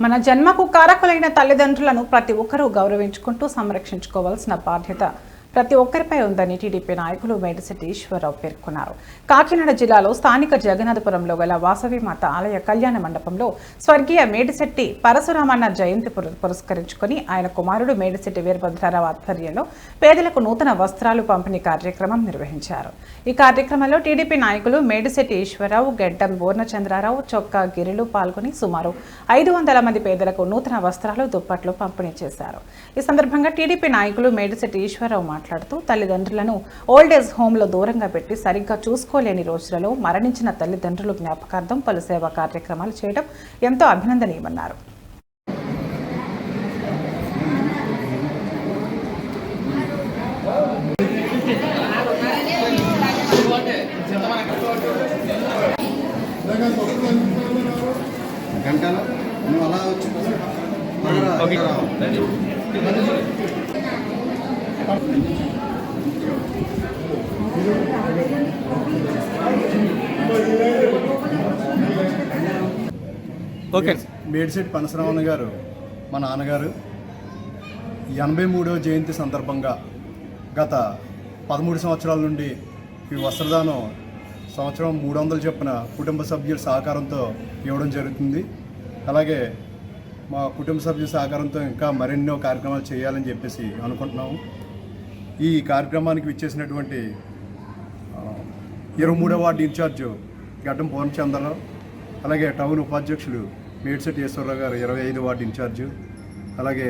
మన జన్మకు కారకులైన తల్లిదండ్రులను ప్రతి ఒక్కరూ గౌరవించుకుంటూ సంరక్షించుకోవాల్సిన బాధ్యత ప్రతి ఒక్కరిపై ఉందని టీడీపీ నాయకులు మేడిశెట్టి ఈశ్వరరావు పేర్కొన్నారు. కాకినాడ జిల్లాలో స్థానిక జగన్నాథపురంలో గల వాసవి మాత ఆలయ కళ్యాణ మండపంలో స్వర్గీయ మేడిశెట్టి పరశురామన్న జయంతి పుర- పురస్కరించుకొని ఆయన కుమారుడు మేడిశెట్టి వీరభద్రరావు ఆధ్వర్యంలో పేదలకు నూతన వస్త్రాలు పంపిణీ కార్యక్రమం నిర్వహించారు. ఈ కార్యక్రమంలో టీడీపీ నాయకులు మేడిశెట్టి ఈశ్వరరావు గెడ్డం పూర్ణచంద్రారావు చొక్కా గిరిలు పాల్గొని సుమారు ఐదు వందల మంది పేదలకు నూతన వస్త్రాలు దుప్పట్లు పంపిణీ చేశారు. ఈ సందర్భంగా టీడీపీ నాయకులు మేడిశెట్టి ఈశ్వరరావు మాట్లాడుతూ తల్లిదండ్రులను ఓల్డ్ ఏజ్ హోంలో దూరంగా పెట్టి సరిగ్గా చూసుకోలేని రోజులలో మరణించిన తల్లిదండ్రులు జ్ఞాపకార్థం పలు సేవా కార్యక్రమాలు చేయడం ఎంతో అభినందనీయమన్నారు. గంటలో? నువ్వు అలా వచ్చి ఓకే. మేడిశెట్టి పనసరామన్న గారు మా నాన్నగారు ఎనభై మూడవ జయంతి సందర్భంగా గత పదమూడు సంవత్సరాల నుండి ఈ వస్త్రదానం సంవత్సరం మూడు వందలు చొప్పున కుటుంబ సభ్యుల సహకారంతో ఇవ్వడం జరుగుతుంది. అలాగే మా కుటుంబ సభ్యుల సహకారంతో ఇంకా మరెన్నో కార్యక్రమాలు చేయాలని చెప్పేసి అనుకుంటున్నాము. ఈ కార్యక్రమానికి విచ్చేసినటువంటి ఇరవై మూడో వార్డు ఇన్ఛార్జ్ గడ్డం పూర్ణచంద్రరావు అలాగే టౌన్ ఉపాధ్యక్షులు మేడ్సెట్టి ఈశ్వరరావు గారు ఇరవై ఐదు వార్డు ఇన్ఛార్జ్ అలాగే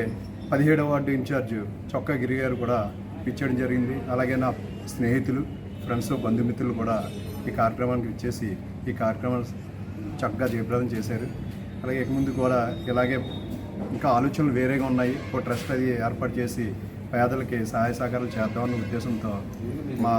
పదిహేడవ వార్డు ఇన్ఛార్జ్ చొక్కా గిరి గారు కూడా ఇచ్చేయడం జరిగింది. అలాగే నా స్నేహితులు ఫ్రెండ్స్ బంధుమిత్రులు కూడా ఈ కార్యక్రమానికి ఇచ్చేసి ఈ కార్యక్రమాన్ని చక్కగా జయప్రదం చేశారు. అలాగే ఇక ముందు కూడా ఇలాగే ఇంకా ఆలోచనలు వేరేగా ఉన్నాయి. ఒక ట్రస్ట్ అది ఏర్పాటు చేసి పేదలకి సహాయ సహకారాలు చేద్దామన్న ఉద్దేశంతో మా